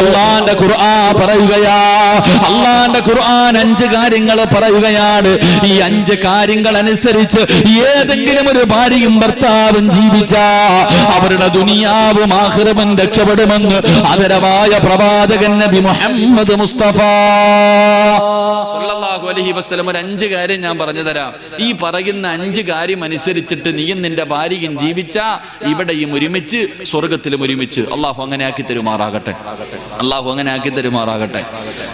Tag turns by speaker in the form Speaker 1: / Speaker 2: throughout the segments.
Speaker 1: അള്ളാന്റെ ഖുർആൻ പറയുകയാ. അള്ളാന്റെ ഖുർആൻ അഞ്ച് കാര്യങ്ങൾ പറയുകയാണ്. ഈ അഞ്ച് കാര്യങ്ങൾ അനുസരിച്ച് ഏതെങ്കിലും ഒരു ഭാര്യയും ഭർത്താവും ജീവിച്ച. അവരുടെ ദുനിയാവും ആഹ്റവും രക്ഷപ്പെടുമെന്ന് അതരവായ പ്രവാചകൻ നബി മുഹമ്മദ് മുസ്തഫ. സല്ലല്ലാഹു അലൈഹി വസല്ലം ഒരു അഞ്ച് കാര്യം ഞാൻ പറഞ്ഞു തരാം. ഈ പറയുന്ന അഞ്ച് കാര്യം അനുസരിച്ചിട്ട് നീയും നിന്റെ ഭാര്യയും ജീവിച്ച ഇവിടെയും ഒരുമിച്ച് സ്വർഗത്തിലും ഒരുമിച്ച്. അള്ളാഹു അങ്ങനെ ആക്കി തരുമാറാകട്ടെ. അള്ളാഹു അങ്ങനെ ആക്കി തരുമാറാകട്ടെ.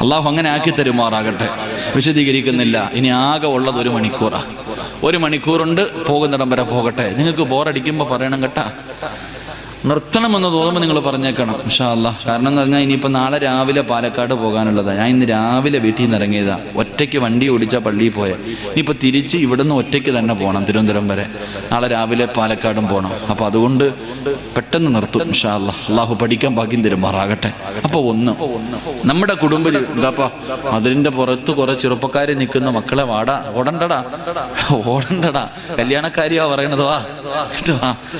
Speaker 1: അള്ളാഹു അങ്ങനെ ആക്കി തരുമാറാകട്ടെ. വിശദീകരിക്കുന്നില്ല. ഇനി ആകെ ഉള്ളത് ഒരു മണിക്കൂറാണ് ഒരു മണിക്കൂറുണ്ട് പോകുന്നിടം വരെ പോകട്ടെ. നിങ്ങൾക്ക് ബോറടിക്കുമ്പോൾ പറയണം കേട്ടാ. നിർത്തണമെന്ന് തോന്നുമ്പോൾ നിങ്ങൾ പറഞ്ഞേക്കണം ഇൻഷാ അല്ലാ കാരണം എന്ന് പറഞ്ഞാൽ ഇനിയിപ്പോൾ നാളെ രാവിലെ പാലക്കാട് പോകാനുള്ളതാണ് ഞാൻ ഇന്ന് രാവിലെ വീട്ടിൽ നിന്ന് ഇറങ്ങിയതാ. ഒറ്റയ്ക്ക് വണ്ടി ഓടിച്ചാൽ പള്ളിയിൽ പോയേ. ഇനിയിപ്പോൾ തിരിച്ച് ഇവിടുന്ന് ഒറ്റയ്ക്ക് തന്നെ പോകണം തിരുവനന്തപുരം വരെ. നാളെ രാവിലെ പാലക്കാടും പോകണം അപ്പോൾ അതുകൊണ്ട് പെട്ടെന്ന് നിർത്തും ഇൻഷാ അല്ലാ അള്ളാഹു പഠിക്കാൻ ഭാഗ്യം തരുമാറാകട്ടെ. അപ്പോൾ ഒന്ന് നമ്മുടെ കുടുംബ എന്താപ്പാ അതിരിന്റെ പുറത്ത് കുറേ ചെറുപ്പക്കാർ നിൽക്കുന്ന മക്കളെ വാടാ. ഓടണ്ടടാ. ഓടണ്ടടാ. കല്യാണക്കാരിയാ പറയണത് വാ. കേട്ടോ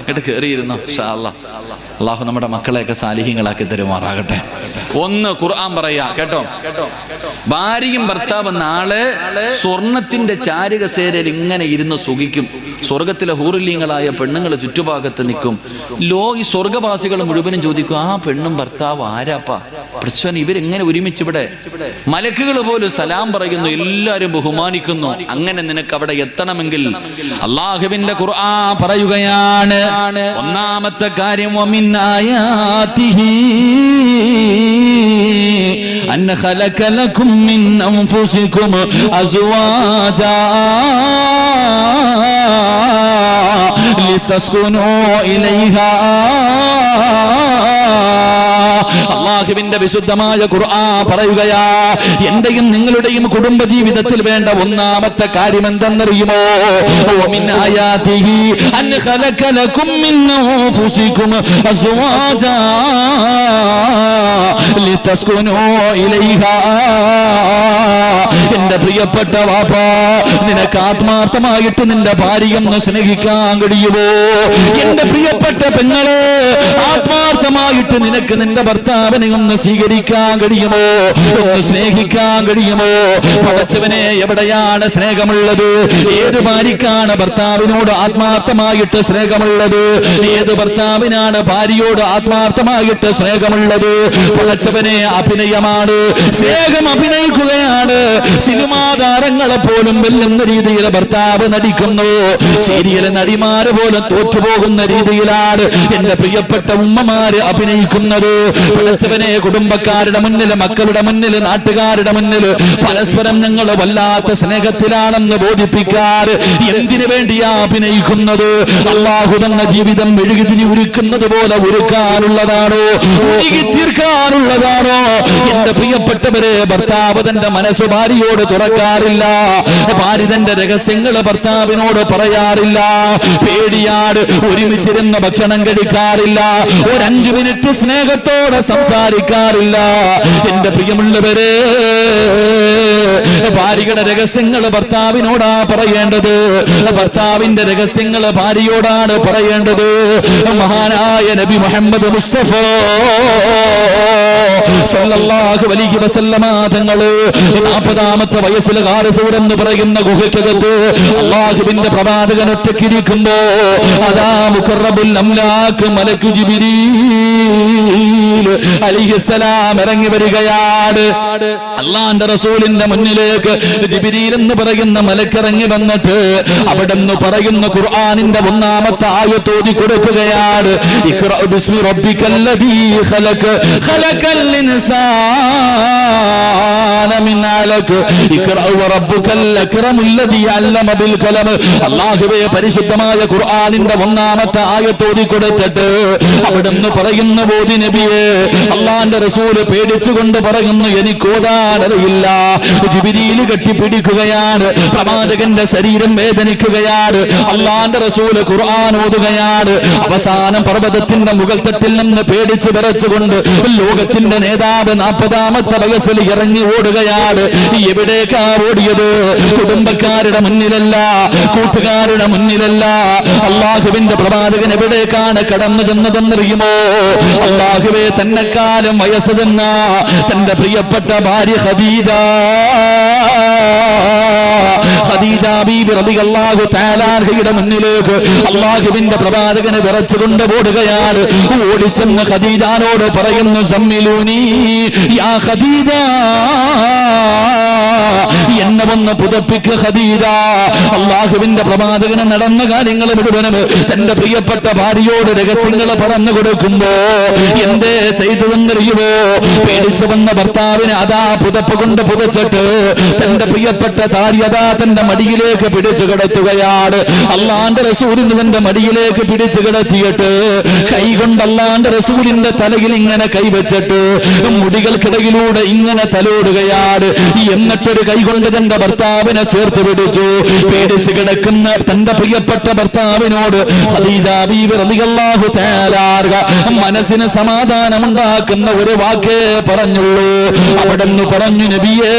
Speaker 1: കേട്ട് കയറിയിരുന്നോ ഷാ അല്ലാ അള്ളാഹു നമ്മുടെ മക്കളെയൊക്കെ സാലിഹ്യങ്ങളാക്കി തരുമാറാകട്ടെ. ഒന്ന് ഖുർആൻ പറയാ കേട്ടോ? ഭാര്യയും ഭർത്താവ് നാളെ സ്വർണത്തിന്റെ ചാരുകസേരയിൽ ഇങ്ങനെ ഇരുന്ന് സുഖിക്കും. സ്വർഗത്തിലെ ഹൂറില്യങ്ങളായ പെണ്ണുങ്ങൾ ചുറ്റുഭാഗത്ത് നിൽക്കും. ലോ ഈ സ്വർഗവാസികൾ മുഴുവനും ചോദിക്കും ആ പെണ്ണും ഭർത്താവ് ആരാപ്പാ? പ്രശ്നം ഇവരെങ്ങനെ ഒരുമിച്ച് ഇവിടെ? മലക്കുകൾ പോലും സലാം പറയുന്നു എല്ലാവരും ബഹുമാനിക്കുന്നു. അങ്ങനെ നിനക്ക് അവിടെ എത്തണമെങ്കിൽ അള്ളാഹുവിന്റെ ഖുർആൻ പറയുകയാണ് ഒന്നാമത്തെ കാര്യം أن خلق لكم من أنفسكم أزواجا لتسكنوا إليها അള്ളാഹുവിന്റെ വിശുദ്ധമായ ഖുർആൻ പറയുകയാ എന്റെയും നിങ്ങളുടെയും കുടുംബ ജീവിതത്തിൽ വേണ്ട ഒന്നാമത്തെ കാര്യം എന്തെന്നറിയുമോ എന്റെ പ്രിയപ്പെട്ട വാപ്പ നിനക്ക് ആത്മാർത്ഥമായിട്ട് നിന്റെ ഭാര്യയൊന്ന് സ്നേഹിക്കാൻ കഴിയുമോ? എന്റെ പ്രിയപ്പെട്ട പെങ്ങളെ ആത്മാർത്ഥമായിട്ട് നിനക്ക് നിന്റെ ഭർത്താവിനെ ഒന്ന് സ്വീകരിക്കാൻ കഴിയുമോ? ഒന്ന് സ്നേഹിക്കാൻ കഴിയുമോ? പടച്ചവനെ എവിടെയാണ് സ്നേഹമുള്ളത്? ഏത് ഭാര്യക്കാണ് ഭർത്താവിനോട് ആത്മാർത്ഥമായിട്ട് സ്നേഹമുള്ളത്? ഏത് ഭർത്താവിനാണ് ഭാര്യയോട് ആത്മാർത്ഥമായിട്ട് സ്നേഹമുള്ളത്? പടച്ചവനെ അഭിനയമാണ്. സ്നേഹം അഭിനയിക്കുകയാണ്. സിനിമാ താരങ്ങളെ പോലും വെല്ലുന്ന രീതിയിൽ ഭർത്താവ് നടിക്കുന്നു. സീരിയൽ നടിമാര് പോലും തോറ്റുപോകുന്ന രീതിയിലാണ് എന്റെ പ്രിയപ്പെട്ട ഉമ്മമാര് അഭിനയിക്കുന്നത്. പിളച്ചവനെ കുടുംബക്കാരുടെ മുന്നിൽ മക്കളുടെ മുന്നിൽ നാട്ടുകാരുടെ മുന്നിൽ പരസ്പരം ഞങ്ങൾ വല്ലാത്ത സ്നേഹത്തിലാണെന്ന് ബോധിപ്പിക്കാറ് എന്തിനു വേണ്ടിയാ അഭിനയിക്കുന്നത്? അള്ളാഹു തന്ന ജീവിതം മെഴുകുതിരി ഉരുക്കുന്നത് പോലെ ഉരുക്കാനുള്ളതാണോ ഉരുകി തീർക്കാനുള്ളതാണോ എന്റെ പ്രിയപ്പെട്ടവരെ ഭർത്താവ് തന്റെ മനസ്സ് ഭാര്യയോട് തുറക്കാറില്ല. ഭാര്യ തന്റെ രഹസ്യങ്ങൾ ഭർത്താവിനോട് പറയാറില്ല. പേടിയാട് ഒരുമിച്ചിരുന്ന് ഭക്ഷണം കഴിക്കാറില്ല. ഒരഞ്ചു മിനിറ്റ് സ്നേഹത്തോടെ സംസാരിക്കാറില്ല. എന്റെ പ്രിയമുള്ളവരെ ഭാര്യയുടെ രഹസ്യങ്ങൾ ഭർത്താവിനോടാ പറയേണ്ടത്. ഭർത്താവിന്റെ രഹസ്യങ്ങൾ ഭാര്യയോടാണ് പറയേണ്ടത്. മഹാനായ നബി മുഹമ്മദ് മുസ്തഫ സല്ലല്ലാഹു അലൈഹി വസല്ലമ തങ്ങൾ നാൽപ്പതാമത്തെ വയസ്സിൽ ഹാരസൂർ എന്ന് പറയുന്ന ഗുഹയ്ക്കകത്ത് അള്ളാഹുവിന്റെ പ്രവാചകൻ ഒറ്റക്കിരിക്കുമ്പോ അതാ മുഖറബുൽ അംലാക്ക് മലക്കു ജിബിരീൽ അലിഹിസലാം ഇറങ്ങി വരികയാണ്. അള്ളാന്റെ റസൂലിന്റെ മുന്നിലേക്ക് ജിബിരീൽ എന്ന് പറയുന്ന മലക്കിറങ്ങി വന്നിട്ട് അവിടെ നിന്ന് പറയുന്ന ഖുർആനിന്റെ ഒന്നാമത്തെ കൊടുക്കുകയാണ്. അല്ലമ ബിൽ കലം അല്ലാഹുവേ പരിശുദ്ധമായ ഖുർആനിന്റെ ഒന്നാമത്തെ ആയത്തോതി കൊടുത്തിട്ട് അവിടെ നിന്ന് പറയുന്ന ബോധി നബിയെ അള്ളാന്റെ റസൂൽ പേടിച്ചുകൊണ്ട് പറയുന്നു എനിക്ക് ഓതാൻ അറിയില്ല ജിബിരിയിൽ കെട്ടിപ്പിടിക്കുകയാണ്. പ്രവാചകന്റെ ശരീരം വേദനിക്കുകയാണ്. അള്ളാന്റെ റസൂൽ ഖുർആൻ ഓതുകയാണ്. അവസാനം പർവതത്തിന്റെ മുകൾ തട്ടിൽ നിന്ന് പേടിച്ചു വരച്ചുകൊണ്ട് ലോകത്തിന്റെ നേതാവ് നാൽപ്പതാമത്തെ വയസ്സിൽ ഇറങ്ങി ഓടുകയാണ്. എവിടേക്കാ ഓടിയത്? കുടുംബക്കാരുടെ മുന്നിലല്ല കൂട്ടുകാരുടെ മുന്നിലല്ല. അള്ളാഹുവിന്റെ പ്രവാചകൻ എവിടേക്കാണ് കടന്നു ചെന്നതെന്നറിയുമോ? അള്ളാഹുവെ
Speaker 2: തന്നെക്കാലം വയസ്സ് തന്ന തന്റെ പ്രിയപ്പെട്ട ഭാര്യ ഹദീജ ഹദീജ റളിയല്ലാഹു മുന്നിലേക്ക് പ്രവാചകനെ വിറച്ചുകൊണ്ട് ഓടുകയാണ്. ഓടിച്ചെന്ന് ഖദീജാനോട് പറയുന്നു സമ്മിലൂനി യാ ഖദീജ എന്നെ വന്ന് പുതപ്പിക്ക് ഖദീജ. അള്ളാഹുവിന്റെ പ്രവാചകന് നടന്ന കാര്യങ്ങൾ മുഴുവനും തന്റെ പ്രിയപ്പെട്ട ഭാര്യയോട് രഹസ്യങ്ങൾ പറഞ്ഞു കൊടുക്കുമ്പോ എന്തേ ചെയ്തതെന്നറിയുമോ പേടിച്ചു വന്ന ഭർത്താവിന് അതാ പുതപ്പ് കൊണ്ട് പുതച്ചിട്ട് തന്റെ പ്രിയപ്പെട്ട താരി അതാ തന്റെ മടിയിലേക്ക് പിടിച്ചു കിടത്തുകയാണ്. അള്ളാന്റെ റസൂലിന് തന്റെ മടിയിലേക്ക് പിടിച്ചു കിടത്തിയിട്ട് കൈ കൊണ്ട് അള്ളാന്റെ റസൂലിന്റെ തലയിൽ ഇങ്ങനെ കൈവച്ചിട്ട് മുടികൾക്കിടയിലൂടെ ഇങ്ങനെ തലോടുകയാണ്. എന്നിട്ടൊരു കൈ കൊണ്ട് തന്റെ ഭർത്താവിനെ ചേർത്ത് പിടിച്ചു. പേടിച്ച് കിടക്കുന്ന തന്റെ പ്രിയപ്പെട്ട ഭർത്താവിനോട് മനസ്സിന് സമാധാനം ഉണ്ടാക്കുന്ന ഒരു വാക്കേ പറഞ്ഞുള്ളൂ. അവിടെ നിന്ന് പറഞ്ഞു നബിയേ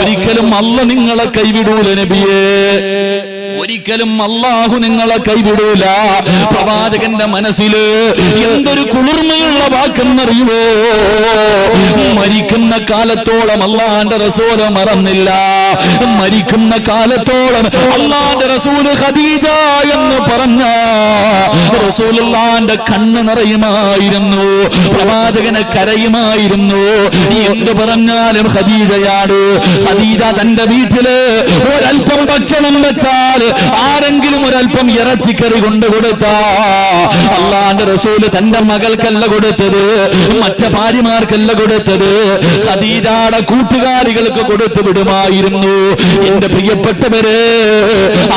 Speaker 2: ഒരിക്കലും അല്ല നിങ്ങളെ കൈവിടൂല നബിയേ. ഒരിക്കലും അള്ളാഹു നിങ്ങളെ കൈവിടൂല. പ്രവാചകന്റെ മനസ്സിൽ എന്തൊരു കുളിർമയുള്ള വാക്കെന്നറിയുമോ മരിക്കുന്ന കാലത്തോളം അള്ളാന്റെ റസൂൽ മറന്നില്ല. മരിക്കുന്ന കാലത്തോളം അള്ളാന്റെ റസൂൽ ഖദീജ എന്ന് പറഞ്ഞ റസൂലുള്ളാന്റെ കണ്ണ് നിറയുമായിരുന്നു. പ്രവാചകനെ കരയുമായിരുന്നു. എന്ത് പറഞ്ഞാലും ഖദീജയാണ്. ഖദീജ തന്റെ വീട്ടിൽ ഒരല്പം ഭക്ഷണം വെച്ചാൽ ആരെങ്കിലും ഒരല്പം ഇറച്ചിക്കറി കൊണ്ട് കൊടുത്ത. അള്ളാന്റെ റസൂൽ തന്റെ മകൾക്കല്ല കൊടുത്തത് മറ്റ ഭാര്യമാർക്കല്ല കൊടുത്തത്. സതീരാട കൂട്ടുകാരികൾക്ക് കൊടുത്തു വിടുമായിരുന്നു. എന്റെ പ്രിയപ്പെട്ടവര്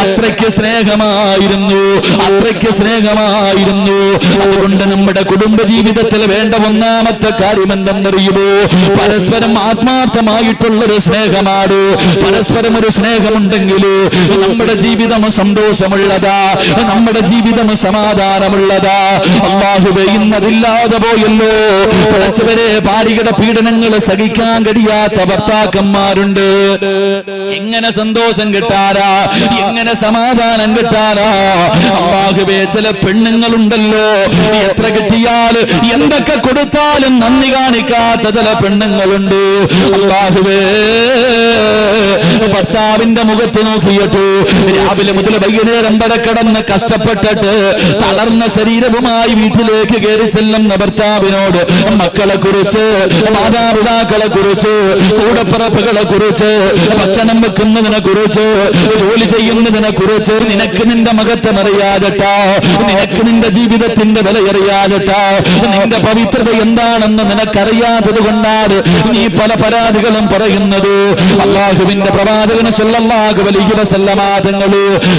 Speaker 2: അത്രയ്ക്ക് സ്നേഹമായിരുന്നു അത്രയ്ക്ക് സ്നേഹമായിരുന്നു. അതുകൊണ്ട് നമ്മുടെ കുടുംബ ജീവിതത്തിൽ വേണ്ട ഒന്നാമത്തെ കാര്യം എന്തെന്നറിയുമോ? പരസ്പരം ആത്മാർത്ഥമായിട്ടുള്ളൊരു സ്നേഹമാണ്. പരസ്പരം ഒരു സ്നേഹമുണ്ടെങ്കിൽ നമ്മുടെ ജീവിതം സന്തോഷമുള്ളതാ നമ്മുടെ ജീവിതം സമാധാനമുള്ളതാ. അള്ളാഹുബെ ഇന്നതില്ലാതെ പോയല്ലോ. പടച്ചവരെ ഭാര്യയുടെ പീഡനങ്ങൾ സഹിക്കാൻ കഴിയാത്ത ഭർത്താക്കന്മാരുണ്ട്. എങ്ങനെ സന്തോഷം കിട്ടാരാ എങ്ങനെ സമാധാനം കിട്ടാരാ അള്ളാഹുബെ ചില പെണ്ണുങ്ങളുണ്ടല്ലോ. എത്ര കിട്ടിയാൽ എന്തൊക്കെ കൊടുത്താലും നന്ദി കാണിക്കാത്ത ചില പെണ്ണുങ്ങളുണ്ട്. അള്ളാഹുവേ ഭർത്താവിന്റെ മുഖത്ത് നോക്കിയിട്ട്. രാവിലെ മുതൽ വൈകുന്നേരം വരെ കിടന്ന് കഷ്ടപ്പെട്ടിട്ട് തളർന്ന ശരീരവുമായി വീട്ടിലേക്ക് കയറി ചെല്ലുന്ന ഭർത്താവിനോട് മക്കളെ കുറിച്ച് മാതാപിതാക്കളെ കുറിച്ച് കൂടപ്പിറപ്പുകളെ കുറിച്ച് ഭക്ഷണം വെക്കുന്നതിനെ കുറിച്ച് ജോലി ചെയ്യുന്നതിനെ കുറിച്ച് നിനക്ക് നിന്റെ മകത്വം അറിയാതെട്ടാ. നിനക്ക് നിന്റെ ജീവിതത്തിന്റെ വില അറിയാതെട്ടാ. നിന്റെ പവിത്രത എന്താണെന്ന് നിനക്കറിയാത്തത് കൊണ്ടാണ് നീ പല പരാതികളും പറയുന്നത്. അള്ളാഹുവിന്റെ പ്രവാചകന് സല്ലല്ലാഹു അലൈഹി വസല്ലമ തങ്ങൾ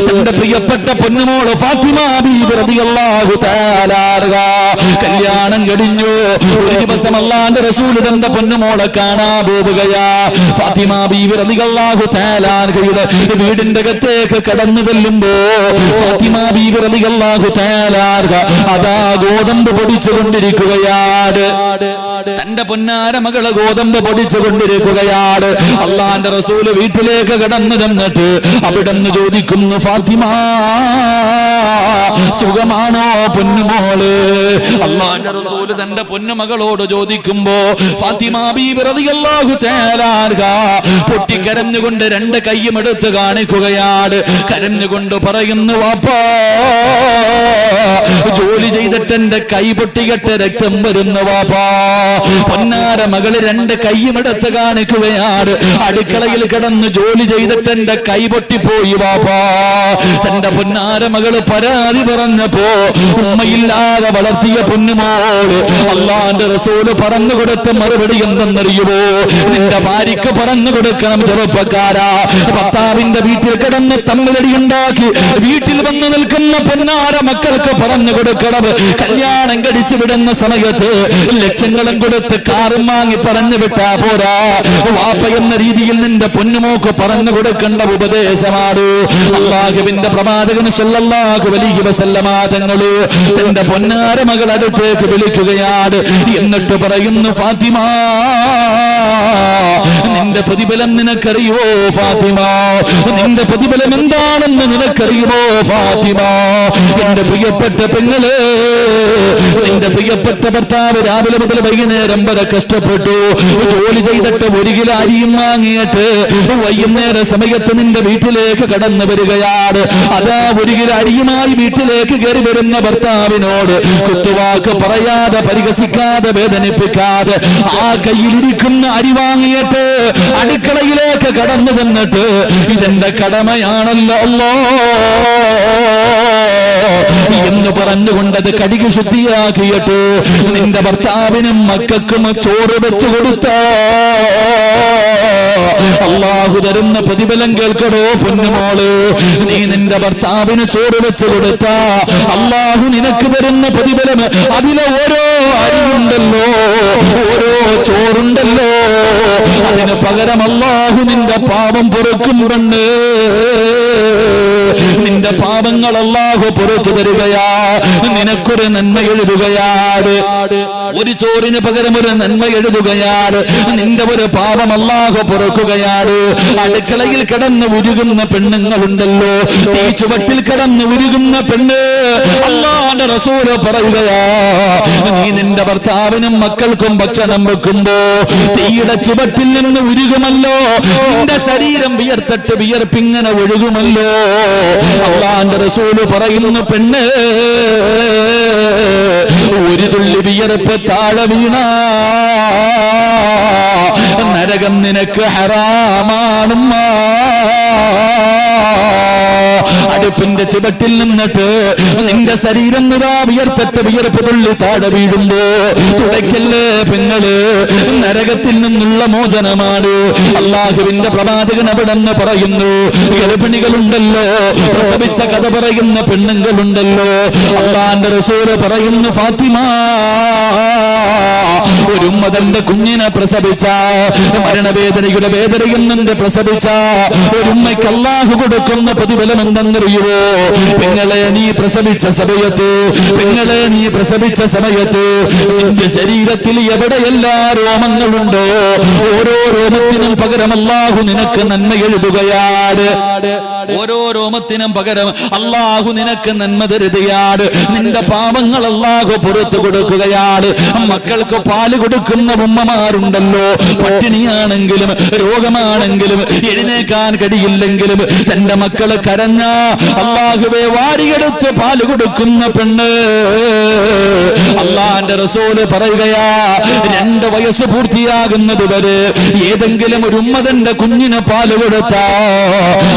Speaker 2: തന്റെ പ്രിയപ്പെട്ട പൊന്നുമോൾ ഫാത്തിമ ബീബി റളിയല്ലാഹു തആല കല്യാണം കഴിഞ്ഞു. ഒരു ദിവസം അല്ലാഹുവിന്റെ റസൂൽ തന്റെ പൊന്നുമോളെ കാണാൻ പോവുകയാ. ഫാത്തിമ ബീബി റളിയല്ലാഹു തആല അൻഹയുടെ വീടിന്റെ അകത്തേക്ക് കടന്നു ചെല്ലുമ്പോ ഫാത്തിമ ബീബി റളിയല്ലാഹു തആല അതാ ഗോതമ്പ് പൊടിച്ചുകൊണ്ടിരിക്കുകയാണ്. തന്റെ പൊന്നാര മകൾ ഗോതമ്പ് പൊടിച്ചു കൊണ്ടിരിക്കുകയാണ്. അള്ളാന്റെ റസൂൽ വീട്ടിലേക്ക് കടന്നു ചെന്നിട്ട് അവിടെന്ന് ചോദിക്കുന്നു ഫാത്തിമ സുഖമാണോ പൊന്നുമോൾ? അള്ളാന്റെ റസൂൽ തന്റെ പൊന്നുമകളോട് ചോദിക്കുമ്പോ ഫാത്തിമ പൊട്ടിക്കരഞ്ഞുകൊണ്ട് രണ്ട് കൈയും എടുത്ത് കാണിക്കുകയാണ്. കരഞ്ഞുകൊണ്ട് പറയുന്നു വാപ്പാ ജോലി ചെയ്തിട്ട് എന്റെ കൈ പൊട്ടികെട്ട് രക്തം വരുന്നു വാപ്പാ. പൊന്നാര മകൾ രണ്ട് കൈയും എടുത്ത് കാണിക്കുകയാണ്. അടുക്കളയിൽ കിടന്ന് ജോലി ചെയ്തിട്ട് എന്റെ കൈ പൊട്ടിപ്പോയി വാപ്പാ. തന്റെ പൊന്നാര മകൾ പരാതി പറഞ്ഞപ്പോ ഉമ്മയില്ലാതെ വളർത്തിയ പൊന്നുമോൾ അള്ളാന്റെ റസൂൽ പറഞ്ഞു കൊടുത്ത മറുപടി എന്തെന്നറിയുമോ നിന്റെ ഭാര്യക്ക് പറഞ്ഞു കൊടുക്കണം ചെറുപ്പക്കാരാ. ഭർത്താവിന്റെ വീട്ടിൽ കിടന്ന് തമ്മിലടി ഉണ്ടാക്കി. വീട്ടിൽ വന്ന് നിൽക്കുന്ന പൊന്നാര മക്കൾക്ക് പറഞ്ഞു കൊടുക്കണം. കല്യാണം കടിച്ചു വിടുന്ന സമയത്ത് ലക്ഷങ്ങളും കൊടുത്ത് കാറും വാങ്ങി പറഞ്ഞു വിട്ടാ പോരാ. വാപ്പ എന്ന രീതിയിൽ നിന്റെ പൊന്നുമോക്ക് പറഞ്ഞു കൊടുക്കേണ്ട ഉപദേശമാണ്. അള്ളാഹുവിന്റെ പ്രവാചകൻ സല്ലല്ലാഹു അലൈഹി വസല്ലമ തങ്ങൾ തന്റെ പൊന്നാര മകൾ അടുത്തേക്ക് വിളിക്കുകയാണ്. എന്നിട്ട് പറയുന്നു ഫാത്തിമ നിന്റെ പ്രതിഫലം നിനക്കറിയുമോ ഫാത്തിമ? നിന്റെ പ്രതിഫലം എന്താണെന്ന് നിനക്കറിയുമോ ഫാത്തിമ? എന്റെ പ്രിയപ്പെട്ട പെങ്ങളെ നിന്റെ പ്രിയപ്പെട്ട ഭർത്താവ് രാവിലെ മുതൽ വൈകുന്നേരം വരെ കഷ്ടപ്പെട്ടു. ജോലി ചെയ്തിട്ട് ഒരു കിലോ അരിയും വാങ്ങിയിട്ട് വൈകുന്നേര സമയത്ത് നിന്റെ വീട്ടിലേക്ക് കടന്നു വരികയാണ്. അതാ ഒരു കിലോ അരിയുമായി വീട്ടിലേക്ക് കയറി വരുന്ന ഭർത്താവിനോട് കുത്തുവാക്ക് പറയാതെ പരിഹസിക്കാതെ വേദനിപ്പിക്കാതെ ആ കയ്യിലിരിക്കുന്ന അരി വാങ്ങിയിട്ട് അടുക്കളയിലേക്ക് കടന്നു വന്നിട്ട് ഇതെന്റെ കടമയാണല്ലോ അല്ലോ. എന്ന് പറഞ്ഞുകൊണ്ടത് കടികു ശുദ്ധിയാക്കിയിട്ട്. നിന്റെ ഭർത്താവിനും മക്കൾക്കും ചോറ് വെച്ചു കൊടുത്ത. അള്ളാഹു തരുന്ന പ്രതിഫലം കേൾക്കടോ പൊന്നുമോൾ. നീ നിന്റെ ഭർത്താവിന് ചോറ് വെച്ചു കൊടുത്ത. അള്ളാഹു നിനക്ക് തരുന്ന പ്രതിഫലം അതിലെ ഓരോ അരിയുണ്ടല്ലോ ഓരോ ചോറുണ്ടല്ലോ. അതിന് പകരം അള്ളാഹു നിന്റെ പാപം പൊറുക്കും നിന്റെ പാപങ്ങൾ അള്ളാഹു പുറത്തു തരികയാ. നിനക്കൊരു നന്മ എഴുതുകയാണ് ഒരു ചോറിന് പകരം ഒരു നന്മ എഴുതുകയാണ് നിന്റെ ഒരു പാപം അള്ളാഹു പുറക്കുകയാണ് അടുക്കളയിൽ കിടന്ന് ഉരുകുന്ന പെണ്ണുങ്ങളുണ്ടല്ലോ. ഉണ്ടല്ലോ ചുവട്ടിൽ കിടന്ന് ഉരുകുന്ന പെണ്ണ് അള്ളാന്റെ റസൂൽ പറയുകയാ. നീ നിന്റെ ഭർത്താവിനും മക്കൾക്കും ഭക്ഷണം വെക്കുമ്പോ തീയുടെ ചുവട്ടിൽ നിന്ന് ഉരുകുമല്ലോ. നിന്റെ ശരീരം വിയർത്തട്ട് വിയർപ്പിങ്ങനെ ഒഴുകുമല്ലോ. അള്ളാന്റെ റസൂൽ പറയുന്നു പെണ്ണ് ഒരു തുള്ളി വിയർപ്പ് താഴെ വീണ. നരകം നിനക്ക് ഹറാമാണുമ്മ അടുപ്പിന്റെ ചുവട്ടിൽ നിന്നിട്ട് നിന്റെ ശരീരം നിതാ വിയർത്തട്ട് വിയർപ്പ് തുള്ളി താഴെ വീഴുമ്പോ തുടയ്ക്കല്ലേ പെങ്ങൾ? നരകത്തിൽ നിന്നുള്ള മോചനമാണ്. അള്ളാഹുവിന്റെ പ്രവാചകൻ അവിടെ നിന്ന് പറയുന്നു ഗർഭിണികളുണ്ടല്ലോ പ്രസവിച്ച കഥ പറയുന്ന പെണ്ണുങ്ങളുണ്ടല്ലോ. അള്ളാന്റെ റസൂൽ പറയുന്നു ഫാത്തിമ ഒരു മതന്റെ കുഞ്ഞിനെ പ്രസവിച്ച മരണവേദനയുടെ വേദനയിൽ നിന്ന് പ്രസവിച്ച ഒരുമ്മയ്ക്ക് അള്ളാഹു കൊടുക്കുന്ന പ്രതിഫലം എന്തെന്നറിയുവോ പെങ്ങളെ നീ പ്രസവിച്ച സമയത്ത് പെങ്ങളെ നീ പ്രസവിച്ച സമയത്ത് നിന്റെ ശരീരത്തിൽ എവിടെയെല്ലാ രോമങ്ങളുണ്ടോ? ഓരോ രോമത്തിനും പകരം അള്ളാഹു നിനക്ക് നന്മ എഴുതുകയാണ് ഓരോ രോമത്തിനും പകരം അള്ളാഹു നിനക്ക് നന്മ തരുകയാണ് നിന്റെ പാപങ്ങൾ അള്ളാഹു പുറത്തു കൊടുക്കുകയാണ് മക്കൾക്ക് പാൽ കൊടുക്കുന്ന ഉമ്മമാരുണ്ടല്ലോ. പട്ടിണിയാണെങ്കിലും രോഗമാണെങ്കിലും എഴുന്നേക്കാൻ കഴിയില്ലെങ്കിലും തന്റെ മക്കൾ കരഞ്ഞ അള്ളാഹുവെ വാരിയെടുത്ത് പാൽ കൊടുക്കുന്ന പെണ്ണ്. അള്ളാന്റെ റസൂൽ പറയുകയാ രണ്ട് വയസ്സ് പൂർത്തിയാകുന്നത് വരെ ഏതെങ്കിലും ഒരു ഉമ്മതന്റെ കുഞ്ഞിന് പാൽ കൊടുത്താ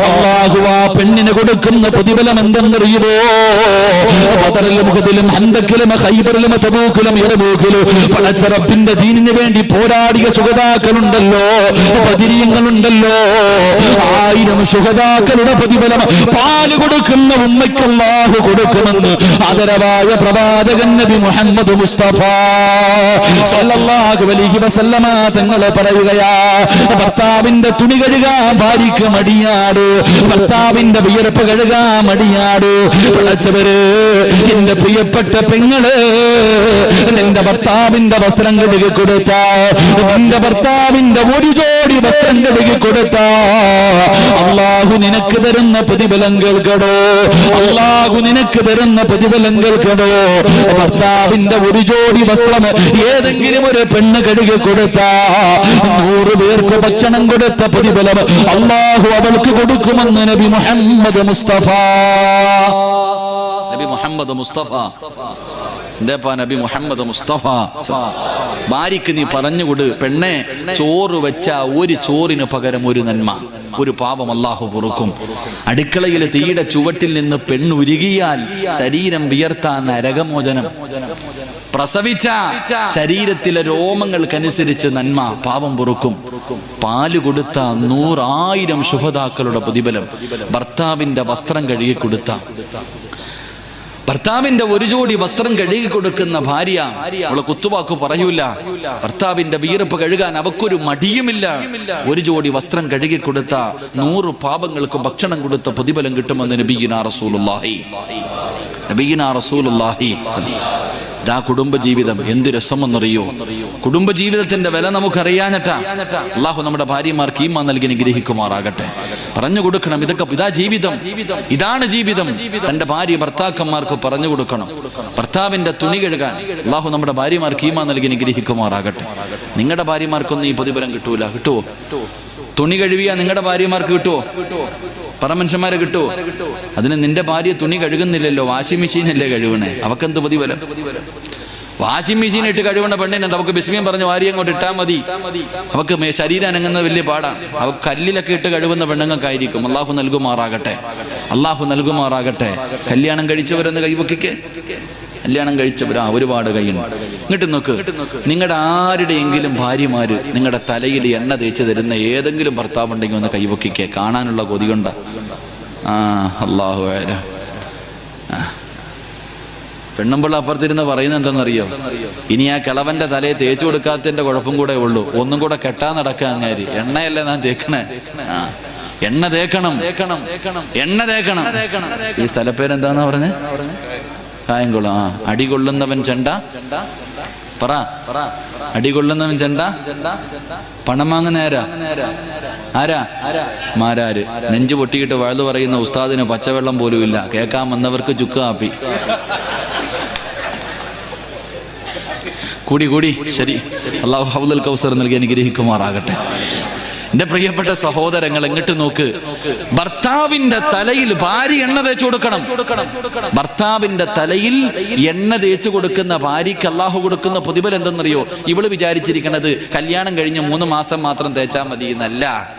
Speaker 2: അള്ളാഹു ആ പെണ്ണിന് കൊടുക്കുന്ന പ്രതിഫലം എന്തെന്നറിയുമോ ബദറിലും മുഖത്തിലും ഹന്തക്കിലും ഹൈബറിലും തബൂക്കിലും ഇറബൂക്കിലും പടച്ചറപ്പിന്റെ ദീനിന് വേണ്ടി പോരാടിയ സുഖതാക്കളുണ്ടല്ലോ പതിരീയങ്ങളുണ്ടല്ലോ ആയിരം സുഖതാക്കളുടെ പ്രതിഫലം കൊടുക്കുന്ന ഉമ്മയ്ക്ക് അല്ലാഹു കൊടുക്കുമെന്ന് ആദരവായ പ്രവാചകൻ നബി മുഹമ്മദ് മുസ്തഫ സല്ലല്ലാഹു അലൈഹി വസല്ലമ തങ്ങളെ പറയുകയാ ഭർത്താവിന്റെ തുണി കഴുകാൻ ഭാര്യയ്ക്ക് മടിയാട്. ഭർത്താവിന്റെ വിയർപ്പ് കഴുകാൻ മടിയാട്. പിളച്ചവര് എന്റെ പ്രിയപ്പെട്ട പെങ്ങൾ നിന്റെ ഭർത്താവിന്റെ വസ്ത്രം കഴുകി കൊടുത്ത നിന്റെ ഭർത്താവിന്റെ ഒരു ജോഡി വസ്ത്രം കഴുകി കൊടുത്ത. അള്ളാഹു നിനക്ക് തരുന്ന പ്രതിഫലം കേൾക്കടോ അള്ളാഹു നിനക്ക് തരുന്ന പ്രതിഫലം കേൾക്കണോ ഭർത്താവിന്റെ ഒരു ജോഡി വസ്ത്രം ഏതെങ്കിലും ഒരു പെണ്ണ് കഴുകി കൊടുത്ത നൂറ് പേർക്ക് ഭക്ഷണം കൊടുത്ത പ്രതിഫലം അള്ളാഹു അവൾക്ക് കൊടുക്കുമെന്ന് നബി മുഹമ്മദ് മുസ്തഫ.
Speaker 1: നബി മുഹമ്മദ് മുസ്തഫ. എന്തേപ്പാ നബി മുഹമ്മദ് മുസ്തഫ? ഭാര്യക്ക് നീ പറഞ്ഞുകൊട് പെണ്ണെ ചോറ് വെച്ച ഒരു ചോറിന് പകരം ഒരു നന്മ. ഒരു പാപം അല്ലാഹു പൊറുക്കും. അടുക്കളയിലെ തീയുടെ ചുവട്ടിൽ നിന്ന് പെണ്ണുരുകിയാൽ ശരീരം വിയർത്താൻ നരകമോചനം. പ്രസവിച്ച ശരീരത്തിലെ രോമങ്ങൾക്കനുസരിച്ച് നന്മ പാപം പൊറുക്കും. പാൽ കൊടുത്ത നൂറായിരം ശുഭതാക്കളുടെ പ്രതിഫലം. ഭർത്താവിന്റെ വസ്ത്രം കഴുകി കൊടുത്ത. ഭർത്താവിന്റെ ഒരു ജോഡി വസ്ത്രം കഴുകി കൊടുക്കുന്ന ഭാര്യ അവളെ കുത്തുവാക്കു പറയൂല. ഭർത്താവിന്റെ വീർപ്പ് കഴുകാൻ അവക്കൊരു മടിയുമില്ല. ഒരു ജോഡി വസ്ത്രം കഴുകി കൊടുത്ത നൂറ് പാപങ്ങൾക്കും ഭക്ഷണം കൊടുത്ത പ്രതിഫലം കിട്ടുമെന്ന് നബീന റസൂലുള്ളാഹി. നബീന റസൂലുള്ളാഹി. ഇതാ കുടുംബജീവിതം എന്ത് രസമെന്നറിയോ? കുടുംബജീവിതത്തിന്റെ വില നമുക്കറിയാഞ്ഞിട്ടാ. അള്ളാഹു നമ്മുടെ ഭാര്യമാർക്ക് ഈമാ നൽകി അനുഗ്രഹിക്കുമാറാകട്ടെ. പറഞ്ഞു കൊടുക്കണം ഇതൊക്കെ ഇതാ ജീവിതം. ഇതാണ് ജീവിതം. തന്റെ ഭാര്യ ഭർത്താക്കന്മാർക്ക് പറഞ്ഞു കൊടുക്കണം. ഭർത്താവിന്റെ തുണി കഴുകാൻ അള്ളാഹു നമ്മുടെ ഭാര്യമാർക്ക് ഈമാ നൽകി അനുഗ്രഹിക്കുമാറാകട്ടെ. നിങ്ങളുടെ ഭാര്യമാർക്കൊന്നും ഈ പ്രതിഫലം കിട്ടൂല. കിട്ടുവോ? തുണി കഴുകിയാ നിങ്ങളുടെ ഭാര്യമാർക്ക് കിട്ടുവോ? പറ മനുഷ്യന്മാരെ കിട്ടുവോ അതിന് നിന്റെ ഭാര്യ തുണി കഴുകുന്നില്ലല്ലോ വാഷിംഗ് മെഷീനല്ലേ കഴുകണേ? അവക്കെന്ത് പ്രതിഫലം? വാഷിംഗ് മെഷീൻ ഇട്ട് കഴുകണ പെണ്ണിനെ നമുക്ക് ബിസ്മിയം പറഞ്ഞ വാരി അങ്ങോട്ട് ഇട്ടാൽ മതി. അവക്ക് ശരീരം അനങ്ങുന്നത് വലിയ പാടാണ് അവ കല്ലിലൊക്കെ ഇട്ട് കഴുകുന്ന പെണ്ണുങ്ങൾക്കായിരിക്കും. അള്ളാഹു നൽകുമാറാകട്ടെ. അള്ളാഹു നൽകുമാറാകട്ടെ. കല്യാണം കഴിച്ചവരെന്ന് കൈവക്കിക്ക്. കല്യാണം കഴിച്ചവരാ ഒരുപാട് കൈയുണ്ട് ഇങ്ങോട്ട് നോക്ക്. നിങ്ങളുടെ ആരുടെയെങ്കിലും ഭാര്യമാര് നിങ്ങളുടെ തലയിൽ എണ്ണ തേച്ച് തരുന്ന ഏതെങ്കിലും ഭർത്താവ് ഉണ്ടെങ്കിൽ ഒന്ന് കൈവക്കിക്കെ കാണാനുള്ള കൊതികൊണ്ട ആ അള്ളാഹു പെണ്ണുമ്പിള്ള അപ്പുറത്തിരുന്ന് പറയുന്നത് എന്തെന്നറിയോ ഇനി ആ കിളവന്റെ തലയെ തേച്ചു കൊടുക്കാത്തതിന്റെ കുഴപ്പം കൂടെ ഉള്ളൂ. ഒന്നും കൂടെ കെട്ടാൻ നടക്കുക അങ്ങാര്. എണ്ണയല്ലേ ഞാൻ തേക്കണേ? എണ്ണ തേക്കണം. എണ്ണ തേക്കണം. ഈ സ്ഥലപ്പേരെന്താന്നാ പറഞ്ഞേ? കായംകുളം. ആ അടികൊള്ളുന്നവൻ ചെണ്ട. പറ. അടികൊള്ളുന്നവൻ ചെണ്ട. പണം വാങ്ങുന്ന ആരാ? ആരാ? മാരാര്. നെഞ്ചു പൊട്ടിയിട്ട് വഴുതു പറയുന്ന ഉസ്താദിന് പച്ചവെള്ളം പോലും ഇല്ല. കേൾക്കാൻ വന്നവർക്ക് ചുക്ക് കാപ്പി. കൂടി കൂടി. ശരി. അള്ളാഹു ഹൗദുൽ കൗസർ നൽകി അനുഗ്രഹിക്കുമാറാകട്ടെ. എന്റെ പ്രിയപ്പെട്ട സഹോദരങ്ങൾ എങ്ങോട്ട് നോക്ക്. ഭർത്താവിന്റെ തലയിൽ ഭാര്യ എണ്ണ തേച്ചു കൊടുക്കണം. ഭർത്താവിന്റെ തലയിൽ എണ്ണ തേച്ചു കൊടുക്കുന്ന ഭാര്യക്ക് അള്ളാഹു കൊടുക്കുന്ന പ്രതിഫലം എന്തെന്നറിയോ? ഇവൾ വിചാരിച്ചിരിക്കണത് കല്യാണം കഴിഞ്ഞ് മൂന്ന് മാസം മാത്രം തേച്ചാൽ മതി എന്നല്ല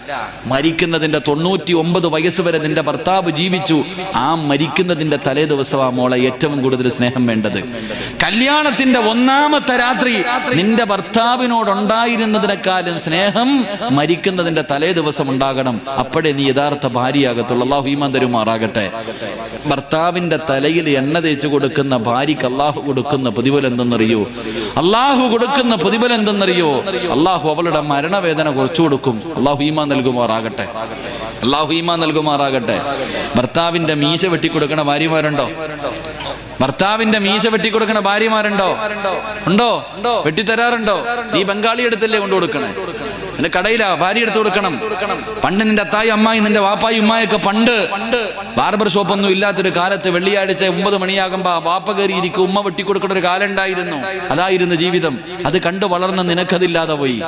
Speaker 1: മരിക്കുന്നതിന്റെ തൊണ്ണൂറ്റി ഒമ്പത് വയസ്സ് വരെ നിന്റെ ഭർത്താവ് ജീവിച്ചു. ആ മരിക്കുന്നതിന്റെ തലേ ആ മോളെ ഏറ്റവും കൂടുതൽ സ്നേഹം വേണ്ടത്. കല്യാണത്തിന്റെ ഒന്നാമത്തെ രാത്രി നിന്റെ ഭർത്താവിനോടുണ്ടായിരുന്നതിനേക്കാളും സ്നേഹം മരിക്കുന്നതിന്റെ തലേ ദിവസം ഉണ്ടാകണം. അപ്പോഴേ നീ യഥാർത്ഥ ഭാര്യയാകത്തുള്ളൂ. അള്ളാഹു ഈമാൻ തരുമാറാകട്ടെ. ഭർത്താവിന്റെ തലയിൽ എണ്ണ തേച്ച് കൊടുക്കുന്ന ഭാര്യക്ക് അള്ളാഹു കൊടുക്കുന്ന പ്രതിഫലം എന്തെന്നറിയോ? അള്ളാഹു കൊടുക്കുന്ന പ്രതിഫലം എന്തെന്നറിയോ? അള്ളാഹു അവളുടെ മരണവേദന കുറച്ചു കൊടുക്കും. അള്ളാഹു ഈമാൻ നൽകുമാറാകട്ടെ. അള്ളാഹു ഈമാൻ നൽകുമാറാകട്ടെ. ഭർത്താവിന്റെ മീശ വെട്ടിക്കൊടുക്കണ ഭാര്യമാരുണ്ടോ? ഭർത്താവിന്റെ മീശ വെട്ടിക്കൊടുക്കണ ഭാര്യമാരുണ്ടോ? ഉണ്ടോ? വെട്ടിത്തരാറുണ്ടോ? നീ ബംഗാളി എടുത്തല്ലേ കൊണ്ടു കൊടുക്കണേ നിന്റെ കടയിലാ ഭാര്യ എടുത്ത് കൊടുക്കണം. പണ്ട് നിന്റെ അത്തായി അമ്മായി നിന്റെ വാപ്പായി ഉമ്മായൊക്കെ പണ്ട് ബാർബർ ഷോപ്പ് ഒന്നും ഇല്ലാത്തൊരു കാലത്ത് വെള്ളിയാഴ്ച ഒമ്പത് മണിയാകുമ്പോ വാപ്പ കയറി ഇരിക്കും ഉമ്മ വെട്ടിക്കൊടുക്കുന്ന ഒരു കാലം ഉണ്ടായിരുന്നു. അതായിരുന്നു ജീവിതം. അത് കണ്ടു വളർന്ന് നിനക്കതില്ലാതെ പോയി.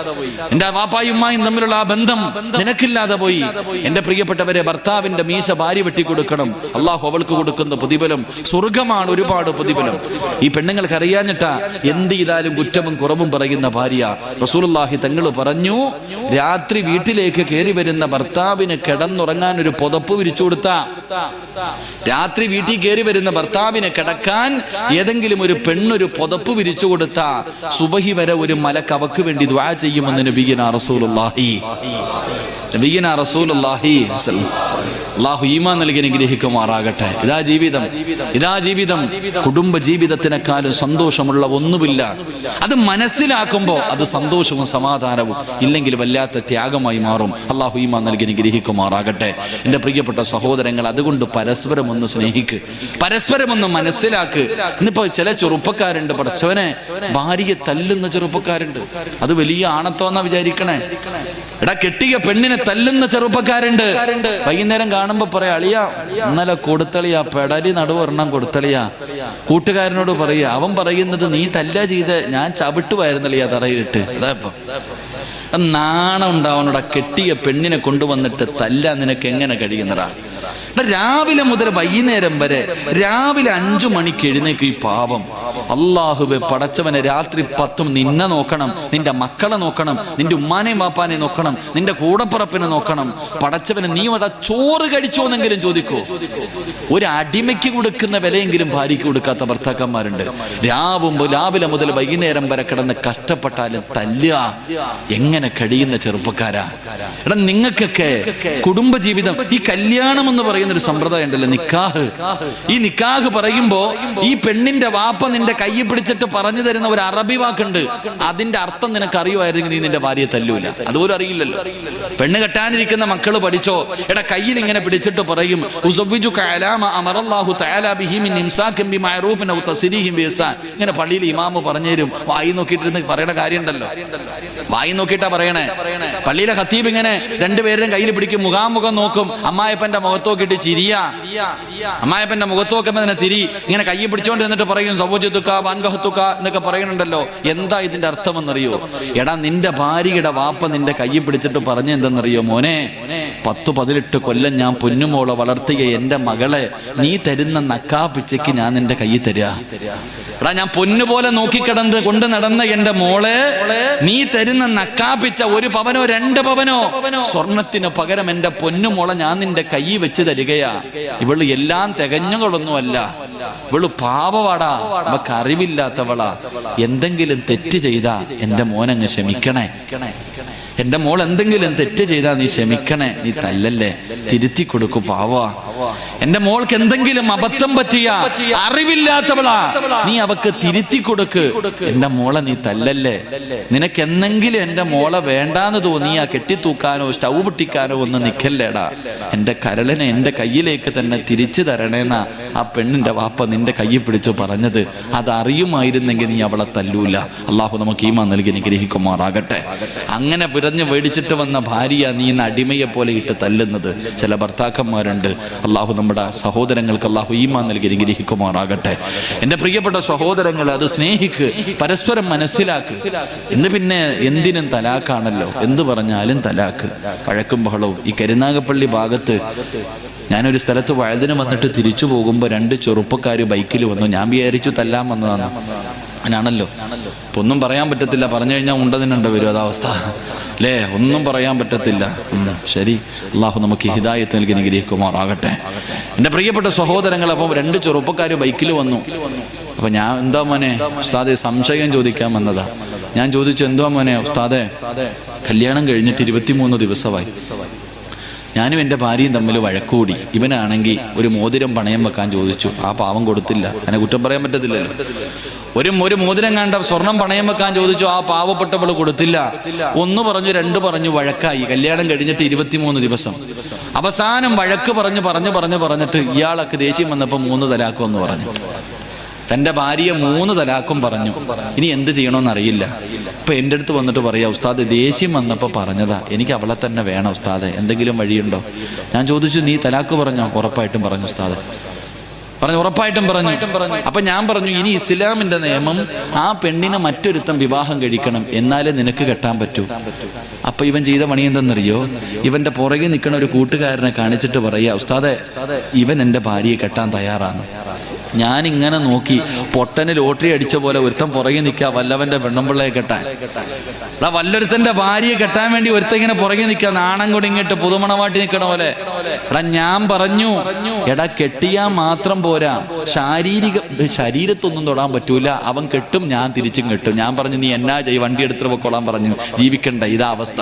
Speaker 1: എന്റെ വാപ്പായും ഉമ്മായും തമ്മിലുള്ള ആ ബന്ധം നിനക്കില്ലാതെ പോയി. എന്റെ പ്രിയപ്പെട്ടവരെ ഭർത്താവിന്റെ മീശ ഭാര്യ വെട്ടിക്കൊടുക്കണം. അള്ളാഹു അവൾക്ക് കൊടുക്കുന്ന പ്രതിഫലം സ്വർഗമാണ് ഒരുപാട് പ്രതിഫലം. ഈ പെണ്ണുങ്ങൾക്ക് അറിയാഞ്ഞിട്ടാ എന്ത് ചെയ്താലും കുറ്റവും കുറവും പറയുന്ന ഭാര്യ റസൂലുള്ളാഹി തങ്ങൾ പറഞ്ഞു രാത്രി വീട്ടിലേക്ക് കയറി വരുന്ന ഭർത്താവിന് കിടന്നുറങ്ങാൻ ഒരു പുതപ്പ് വിരിച്ചു കൊടുത്ത. രാത്രി വീട്ടിൽ കയറി വരുന്ന ഭർത്താവിന് കിടക്കാൻ ഏതെങ്കിലും ഒരു പെണ്ണൊരു പുതപ്പ് വിരിച്ചു കൊടുത്ത. സുബഹി വരെ ഒരു മലക്ക് അവക്ക് വേണ്ടി ദ്വാ ചെയ്യുമെന്ന് നബീന റസൂലുള്ളാഹി. നബീന റസൂലുള്ളാഹി അള്ളാഹു ഈമാൻ നൽകി അനുഗ്രഹിക്കുമാറാകട്ടെ. ഇതാ ജീവിതം. ഇതാ ജീവിതം. കുടുംബ ജീവിതത്തിനെക്കാളും സന്തോഷമുള്ള ഒന്നുമില്ല. അത് മനസ്സിലാക്കുമ്പോൾ അത് സന്തോഷവും സമാധാനവും ഇല്ലെങ്കിൽ വല്ലാത്ത ത്യാഗമായി മാറും. അള്ളാഹു ഈമാൻ നൽകി അനുഗ്രഹിക്കുമാറാകട്ടെ. എന്റെ പ്രിയപ്പെട്ട സഹോദരങ്ങൾ അതുകൊണ്ട് പരസ്പരം ഒന്ന് സ്നേഹിക്ക്. പരസ്പരം ഒന്ന് മനസ്സിലാക്ക്. ഇന്നിപ്പോ ചില ചെറുപ്പക്കാരുണ്ട്. പഠിച്ചവനെ ഭാര്യയെ തല്ലുന്ന ചെറുപ്പക്കാരുണ്ട്. അത് വലിയ ആണത്തോന്നാ വിചാരിക്കണേ? എടാ കെട്ടിയ പെണ്ണിനെ തല്ലുന്ന ചെറുപ്പക്കാരുണ്ട്. വൈകുന്നേരം കാണുമ്പോ പറയാ അളിയ ഇന്നലെ കൊടുത്തളിയാ പെടലി നടുവൊരെണ്ണം കൊടുത്തളിയാ. കൂട്ടുകാരനോട് പറയാ അവൻ പറയുന്നത് നീ തല്ല ചെയ്ത് ഞാൻ ചവിട്ടുമായിരുന്നളിയാ തറയിട്ട് അതാ ഇപ്പൊ. നാണം ഉണ്ടാവണോടാ കെട്ടിയ പെണ്ണിനെ കൊണ്ടുവന്നിട്ട് തല്ല നിനക്ക് എങ്ങനെ കഴിയുന്നടാ? എടാ, രാവിലെ മുതൽ വൈകുന്നേരം വരെ രാവിലെ അഞ്ചു മണിക്ക് എഴുന്നേക്ക് ഈ പാവം. അള്ളാഹുബെ പടച്ചവനെ രാത്രി പത്തും നിന്നെ നോക്കണം നിന്റെ മക്കളെ നോക്കണം നിന്റെ ഉമ്മാനെയും വാപ്പാനെ നോക്കണം നിന്റെ കൂടപ്പുറപ്പിനെ നോക്കണം. പടച്ചവനെ നീ അവിടെ ചോറ് കഴിച്ചോന്നെങ്കിലും ചോദിക്കോ. ഒരു അടിമയ്ക്ക് കൊടുക്കുന്ന വിലയെങ്കിലും ഭാര്യയ്ക്ക് കൊടുക്കാത്ത ഭർത്താക്കന്മാരുണ്ട്. രാവും രാവിലെ മുതൽ വൈകുന്നേരം വരെ കിടന്ന് കഷ്ടപ്പെട്ടാലും തല്ലുക. എങ്ങനെ കഴിയുന്ന ചെറുപ്പക്കാരാ? എടാ നിങ്ങൾക്കൊക്കെ കുടുംബജീവിതം ഈ കല്യാണം എന്ന് പറയുന്ന ഒരു സമ്പ്രദായം ഉണ്ടല്ലോ നിക്കാഹ്. ഈ നിക്കാഹ് പറയുമ്പോ ഈ പെണ്ണിന്റെ വാപ്പ നിന്റെ കൈ പിടിച്ചിട്ട് പറഞ്ഞു തരുന്ന ഒരു അറബി വാക്കുണ്ട്. അതിന്റെ അർത്ഥം നിനക്ക് അറിയുമായിരുന്നെങ്കിൽ നീ നിന്റെ ഭാര്യയെ തല്ലൂല. അതുപോലും അറിയില്ലല്ലോ. പെണ്ണ് കെട്ടാനിരിക്കുന്ന മക്കൾ പഠിച്ചോ എടാ കയ്യിൽ ഇങ്ങനെ പിടിച്ചിട്ട് പറയും ഇങ്ങനെ പള്ളിയിൽ ഇമാമ് പറഞ്ഞു തരും. വായി നോക്കിയിട്ട് പറയണ കാര്യമുണ്ടല്ലോ. വായി നോക്കിയിട്ടാ പറയണേ. പള്ളിയിലെ ഖത്തീബ് ഇങ്ങനെ രണ്ടുപേരുടെയും കയ്യിൽ പിടിക്കും മുഖാമുഖം നോക്കും അമ്മായപ്പന്റെ മുഖത്ത് നോക്കിയിട്ട് ചിരിയ. അമ്മായപ്പന്റെ മുഖത്ത് നോക്കുമ്പോ തന്നെ തിരി. ഇങ്ങനെ കൈ പിടിച്ചോണ്ട് എന്നിട്ട് പറയും സൗജത്തുക്ക വാൻഗഹത്തുക്ക എന്നൊക്കെ പറയുന്നുണ്ടല്ലോ. എന്താ ഇതിന്റെ അർത്ഥമെന്നറിയോ? എടാ നിന്റെ ഭാര്യയുടെ വാപ്പ നിന്റെ കൈ പിടിച്ചിട്ട് പറഞ്ഞ എന്തെന്നറിയോ മോനെ? പത്ത് പതിനെട്ട് കൊല്ലം ഞാൻ പൊന്നുമോളെ വളർത്തിയ എന്റെ മകളെ നീ തരുന്ന നക്കാ പിച്ചയ്ക്ക് ഞാൻ നിന്റെ കൈ തരിക എടാ ഞാൻ പൊന്നു പൊന്നുപോലെ നോക്കിക്കിടന്ന് കൊണ്ട് നടന്ന എന്റെ മോളെ നീ തരുന്ന നക്കാപ്പിച്ച ഒരു പവനോ രണ്ട് പവനോ? സ്വർണത്തിന് പകരം എന്റെ പൊന്നുമോളെ ഞാൻ നിന്റെ കൈ വെച്ച് തരികയാ. ഇവൾ എല്ലാം തികഞ്ഞുകളൊന്നുമല്ല. ഇവൾ പാപവാടാ. അവക്ക് അറിവില്ലാത്തവളാ. എന്തെങ്കിലും തെറ്റ് ചെയ്താ എന്റെ മോനങ്ങ് ക്ഷമിക്കണേ. എന്റെ മോൾ എന്തെങ്കിലും തെറ്റ് ചെയ്താ നീ ക്ഷമിക്കണേ. നീ തല്ലല്ലേ? തിരുത്തി കൊടുക്കു പാവാ എന്റെ മോൾക്ക് എന്തെങ്കിലും അബദ്ധം പറ്റിയ അറിവില്ലാത്തവളാ. നീ അവക്ക് തിരുത്തി കൊടുക്ക്. എന്റെ മോളെ നീ തല്ലല്ലേ? നിനക്ക് എന്തെങ്കിലും എന്റെ മോളെ വേണ്ടാന്ന് തോന്നിയാ കെട്ടിത്തൂക്കാനോ സ്റ്റൗ പൊട്ടിക്കാനോ ഒന്നും നിക്കല്ലേടാ. എന്റെ കരളിനെ എന്റെ കയ്യിലേക്ക് തന്നെ തിരിച്ചു തരണേന്നാ ആ പെണ്ണിന്റെ വാപ്പ നിന്റെ കയ്യിൽ പിടിച്ചു പറഞ്ഞത്. അത് അറിയുമായിരുന്നെങ്കിൽ നീ അവളെ തല്ലൂല. അള്ളാഹു നമുക്ക് ഈമാ നൽകി അനുഗ്രഹിക്കുമാറാകട്ടെ. അങ്ങനെ പിറഞ്ഞ് മേടിച്ചിട്ട് വന്ന ഭാര്യ നീ ഇന്ന് അടിമയെ പോലെ ഇട്ട് തല്ലുന്നത്. ചില ഭർത്താക്കന്മാരുണ്ട്. അള്ളാഹു നമ്മുടെ സഹോദരങ്ങൾക്ക് അള്ളാഹു ഈമാ നൽകി അനുഗ്രഹിക്കുമാറാകട്ടെ. എന്റെ പ്രിയപ്പെട്ട സഹോദരങ്ങൾ അത് സ്നേഹിക്ക് പരസ്പരം മനസ്സിലാക്ക്. ഇന്ന് പിന്നെ എന്തിനും തലാക്കാണല്ലോ. എന്ത് പറഞ്ഞാലും തലാക്ക്. പഴക്കും ബഹളവും. ഈ കരുനാഗപ്പള്ളി ഭാഗത്ത് ഞാനൊരു സ്ഥലത്ത് വഴുതിന് വന്നിട്ട് തിരിച്ചു പോകുമ്പോൾ രണ്ട് ചെറുപ്പക്കാർ ബൈക്കിൽ വന്നു. ഞാൻ വിചാരിച്ചു തല്ലാൻ വന്നതാണ് അങ്ങനാണല്ലോ ഇപ്പൊ ഒന്നും പറയാൻ പറ്റത്തില്ല. പറഞ്ഞു കഴിഞ്ഞാൽ ഉണ്ടതിനുണ്ട് വരും അതാവസ്ഥ അല്ലേ? ഒന്നും പറയാൻ പറ്റത്തില്ല. ശരി. അള്ളാഹു നമുക്ക് ഹിദായത്ത് നൽകി അനുഗ്രഹിക്കുമാറാകട്ടെ. എന്റെ പ്രിയപ്പെട്ട സഹോദരങ്ങൾ അപ്പം രണ്ട് ചെറുപ്പക്കാർ ബൈക്കിൽ വന്നു. അപ്പൊ ഞാൻ എന്താ മോനെ? ഉസ്താദെ സംശയം ചോദിക്കാൻ വന്നതാ ഞാൻ ചോദിച്ചു എന്തോ മോനെ? ഉസ്താദെ കല്യാണം കഴിഞ്ഞിട്ട് ഇരുപത്തിമൂന്ന് ദിവസമായി. ഞാനും എന്റെ ഭാര്യയും തമ്മിൽ വഴക്കൂടി. ഇവനാണെങ്കിൽ ഒരു മോതിരം പണയം വെക്കാൻ ചോദിച്ചു. ആ പാവം കൊടുത്തില്ല. അതിനെ കുറ്റം പറയാൻ പറ്റത്തില്ലല്ലോ. ഒരു ഒരു മോതിരം കണ്ട സ്വർണം പണയം വെക്കാൻ ചോദിച്ചു. ആ പാവപ്പെട്ടവൾ കൊടുത്തില്ല. ഒന്ന് പറഞ്ഞു രണ്ട് പറഞ്ഞു വഴക്കായി. കല്യാണം കഴിഞ്ഞിട്ട് ഇരുപത്തിമൂന്ന് ദിവസം. അവസാനം വഴക്ക് പറഞ്ഞു പറഞ്ഞു പറഞ്ഞു പറഞ്ഞിട്ട് ഇയാളൊക്കെ ദേഷ്യം വന്നപ്പോൾ മൂന്ന് തലാക്കും എന്ന് പറഞ്ഞു. തന്റെ ഭാര്യയെ മൂന്ന് തലാക്കും പറഞ്ഞു. ഇനി എന്ത് ചെയ്യണമെന്ന് ഇപ്പൊ എന്റെ അടുത്ത് വന്നിട്ട് പറയാ ഉസ്താദ് ദേഷ്യം വന്നപ്പോൾ പറഞ്ഞതാ. എനിക്ക് അവളെ തന്നെ വേണം ഉസ്താദ്. എന്തെങ്കിലും വഴിയുണ്ടോ? ഞാൻ ചോദിച്ചു നീ തലാക്ക് പറഞ്ഞോ? ഉറപ്പായിട്ടും പറഞ്ഞു ഉസ്താദ്. പറഞ്ഞു ഉറപ്പായിട്ടും പറഞ്ഞു. അപ്പൊ ഞാൻ പറഞ്ഞു ഇനി ഇസ്ലാമിന്റെ നിയമം ആ പെണ്ണിനെ മറ്റൊരുത്തം വിവാഹം കഴിക്കണം. എന്നാലേ നിനക്ക് കെട്ടാൻ പറ്റൂ. അപ്പൊ ഇവൻ ചെയ്ത പണി എന്തെന്നറിയോ? ഇവന്റെ പുറകെ നിൽക്കുന്ന ഒരു കൂട്ടുകാരനെ കാണിച്ചിട്ട് പറയാ ഉസ്താദെ ഇവൻ എന്റെ ഭാര്യയെ കെട്ടാൻ തയ്യാറാണ്. ഞാൻ ഇങ്ങനെ നോക്കി പൊട്ടന് ലോട്ടറി അടിച്ച പോലെ ഒരുത്തൻ പുറകെ നിൽക്കുക വല്ലവന്റെ വെണ്ണമ്പിള്ളയെ കെട്ടാൻ. എടാ വല്ലൊരുത്തന്റെ ഭാര്യയെ കെട്ടാൻ വേണ്ടി ഒരുത്തൻ ഇങ്ങനെ പുറകെ നിൽക്കുക നാണം കൂടി ഇങ്ങോട്ട് പുതുമണവാട്ടി നിൽക്കണ പോലെ. എടാ ഞാൻ പറഞ്ഞു എടാ കെട്ടിയാ മാത്രം പോരാ. ശാരീരിക ശരീരത്തൊന്നും തൊടാൻ പറ്റൂല. അവൻ കെട്ടും ഞാൻ തിരിച്ചും കെട്ടും. ഞാൻ പറഞ്ഞു നീ എന്നാ ചെയ് വണ്ടി എടുത്തിട്ട് പൊക്കോളാൻ പറഞ്ഞു. ജീവിക്കണ്ട ഇതാ അവസ്ഥ.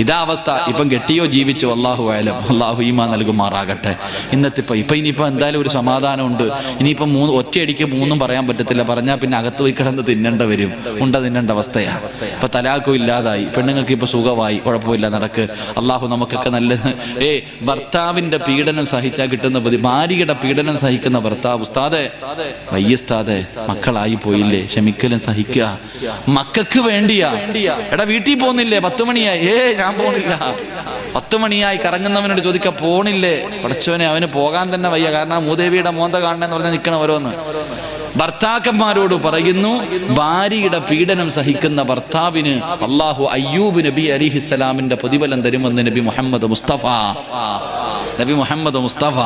Speaker 1: ഇതാ അവസ്ഥ. ഇപ്പം കെട്ടിയോ ജീവിച്ചോ? അള്ളാഹു ആയാലും അള്ളാഹു ഈമാ നൽകുമാറാകട്ടെ. ഇന്നത്തെ ഇപ്പൊ ഇപ്പൊ ഇനിയിപ്പോ എന്തായാലും ഒരു സമാധാനമുണ്ട്. ഇനിയിപ്പം മൂന്ന് ഒറ്റയടിക്ക് മൂന്നും പറയാൻ പറ്റത്തില്ല. പറഞ്ഞാൽ പിന്നെ അകത്ത് പോയി കിടന്ന് തിന്നേണ്ട വരും. ഉണ്ട തിന്നേണ്ട അവസ്ഥയാ. ഇപ്പൊ തലാക്കും ഇല്ലാതായി. പെണ്ണുങ്ങൾക്ക് ഇപ്പൊ സുഖമായി. കുഴപ്പമില്ല നടക്ക്. അള്ളാഹു നമുക്കൊക്കെ നല്ല ഏ ഭർത്താവിന്റെ പീഡനം സഹിച്ചാൽ കിട്ടുന്ന പ്രതി ഭാര്യയുടെ പീഡനം സഹിക്കുന്ന ഭർത്താവ്. ഉസ്താദെ വയ്യസ്താദെ മക്കളായി പോയില്ലേ? ക്ഷമിക്കലും സഹിക്കുക. മക്കൾക്ക് വേണ്ടിയാ. എടാ വീട്ടിൽ പോകുന്നില്ലേ? പത്ത് മണിയായി. ഏ ഞാൻ പോണില്ല പത്ത് മണിയായി കറങ്ങുന്നവനോട് ചോദിക്ക പോണില്ലേ? പഠിച്ചവനെ അവന് പോകാൻ തന്നെ വയ്യ. കാരണം മൂദേവിയുടെ മോന്ത കാണണമെന്ന് പറഞ്ഞാൽ നിൽക്കണം ഓരോന്ന്. ഭർത്താക്കന്മാരോട് പറയുന്നു ഭാര്യയുടെ പീഡനം സഹിക്കുന്ന ഭർത്താവിന് അള്ളാഹു അയ്യൂബ് നബി അലിഹിസ്സലാമിന്റെ പ്രതിഫലം തരുമെന്ന് നബി മുഹമ്മദ് മുസ്തഫ. നബി മുഹമ്മദ് മുസ്തഫ.